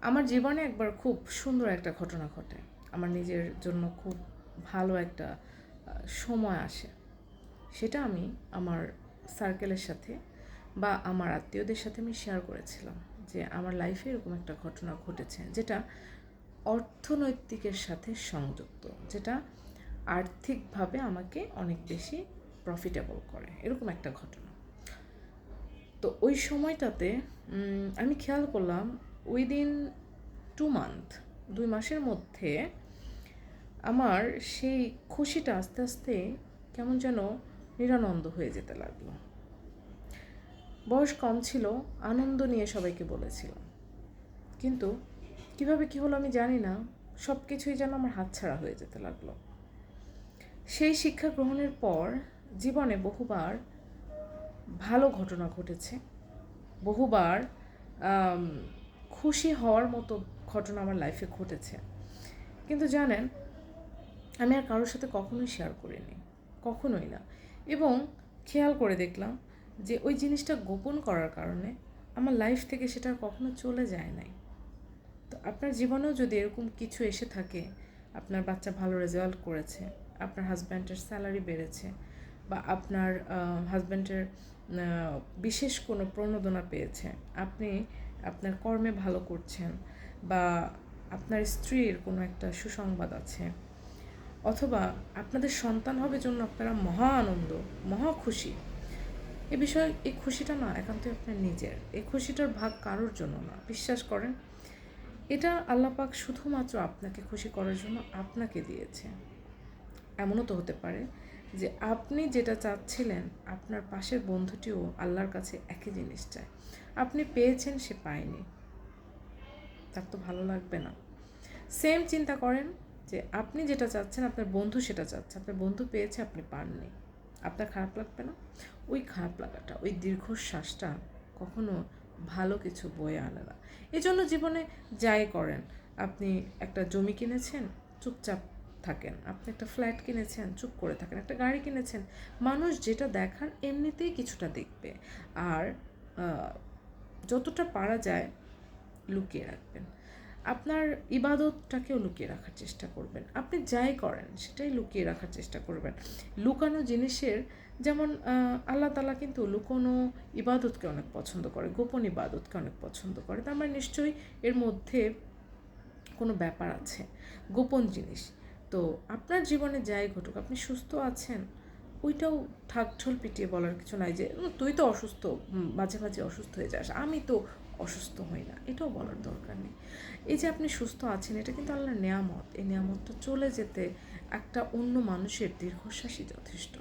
আমার জীবনে একবার খুব সুন্দর একটা ঘটনা ঘটে। আমার নিজের জন্য খুব ভালো একটা সময় আসে। সেটা আমি আমার সার্কেলের সাথে বা আমার আত্মীয়দের সাথে আমি শেয়ার করেছিলাম যে আমার লাইফে এরকম একটা ঘটনা ঘটেছে যেটা অর্থনৈতিকের সাথে সংযুক্ত, যেটা আর্থিকভাবে আমাকে অনেক বেশি প্রফিটেবল করে। এরকম একটা ঘটনা। তো ওই সময়টাতে আমি খেয়াল করলাম উইদিন টু মান্থ দুই মাসের মধ্যে আমার সেই খুশিটা আস্তে আস্তে কেমন যেন নিরানন্দ হয়ে যেতে লাগল। বয়স কম ছিল, আনন্দ নিয়ে সবাইকে বলেছিলাম। কিন্তু কীভাবে কি হলো আমি জানি না সব কিছুই যেন আমার হাতছাড়া হয়ে যেতে লাগল। সেই শিক্ষা গ্রহণের পর জীবনে বহুবার ভালো ঘটনা ঘটেছে। বহুবার খুশি হওয়ার মতো ঘটনা আমার লাইফে ঘটেছে। কিন্তু জানেন, আমি আর কারোর সাথে কখনোই শেয়ার করিনি, কখনোই না। এবং খেয়াল করে দেখলাম যে ওই জিনিসটা গোপন করার কারণে আমার লাইফ থেকে সেটা কখনো চলে যায় নাই। তো আপনার জীবনেও যদি এরকম কিছু এসে থাকে, আপনার বাচ্চা ভালো রেজাল্ট করেছে, আপনার হাজব্যান্ডের স্যালারি বেড়েছে, বা আপনার হাজব্যান্ডের বিশেষ কোনো প্রণোদনা পেয়েছে, আপনি আপনার কর্মে ভালো করছেন বা আপনার স্ত্রীর কোনো একটা সুসংবাদ আছে, অথবা আপনাদের সন্তান হবে জন্য আপনারা মহা আনন্দ, মহা খুশি। এ বিষয়ে এই খুশিটা না একান্তই আপনার নিজের। এই খুশিটার ভাগ কারোর জন্য না। বিশ্বাস করেন, এটা আল্লাপাক শুধুমাত্র আপনাকে খুশি করার জন্য আপনাকে দিয়েছে। এমনও তো হতে পারে যে আপনি যেটা চাচ্ছিলেন, আপনার পাশের বন্ধুটিও আল্লাহর কাছে একই জিনিস চায়। আপনি পেয়েছেন, সে পায়নি। তার তো ভালো লাগবে না। সেম চিন্তা করেন যে আপনি যেটা চাচ্ছেন, আপনার বন্ধু সেটা চাচ্ছে। আপনার বন্ধু পেয়েছে, আপনি পাননি। আপনার খারাপ লাগবে না? ওই খারাপ লাগাটা, ওই দীর্ঘশ্বাসটা কখনো ভালো কিছু বয়ে আনে না। এই জন্য জীবনে যাই করেন। আপনি একটা জমি কিনেছেন, চুপচাপ থাকেন। আপনি একটা ফ্ল্যাট কিনেছেন, চুপ করে থাকেন, একটা গাড়ি কিনেছেন, মানুষ যেটা দেখার এমনিতেই কিছুটা দেখবে। আর যতটা পারা যায় লুকিয়ে রাখবেন। আপনার ইবাদতটাকেও লুকিয়ে রাখার চেষ্টা করবেন। আপনি যাই করেন, সেটাই লুকিয়ে রাখার চেষ্টা করবেন। লুকানো জিনিসের, যেমন আল্লাহ তালা কিন্তু লুকোনো ইবাদতকে অনেক পছন্দ করে, গোপন ইবাদতকে অনেক পছন্দ করে। তার মানে নিশ্চয়ই এর মধ্যে কোনো ব্যাপার আছে। গোপন জিনিস তো আপনার জীবনে যাই ঘটুক, আপনি সুস্থ আছেন, ওইটাও ঠাকঠোল পিটিয়ে বলার কিছু নাই যে তুই তো অসুস্থ মাঝে মাঝে অসুস্থ হয়ে যাস, আমি তো অসুস্থ হই না। এটাও বলার দরকার নেই। এই যে আপনি সুস্থ আছেন, এটা কিন্তু আল্লাহর নেয়ামত। এই নেয়ামতটা চলে যেতে একটা অন্য মানুষের দীর্ঘশ্বাসই যথেষ্ট।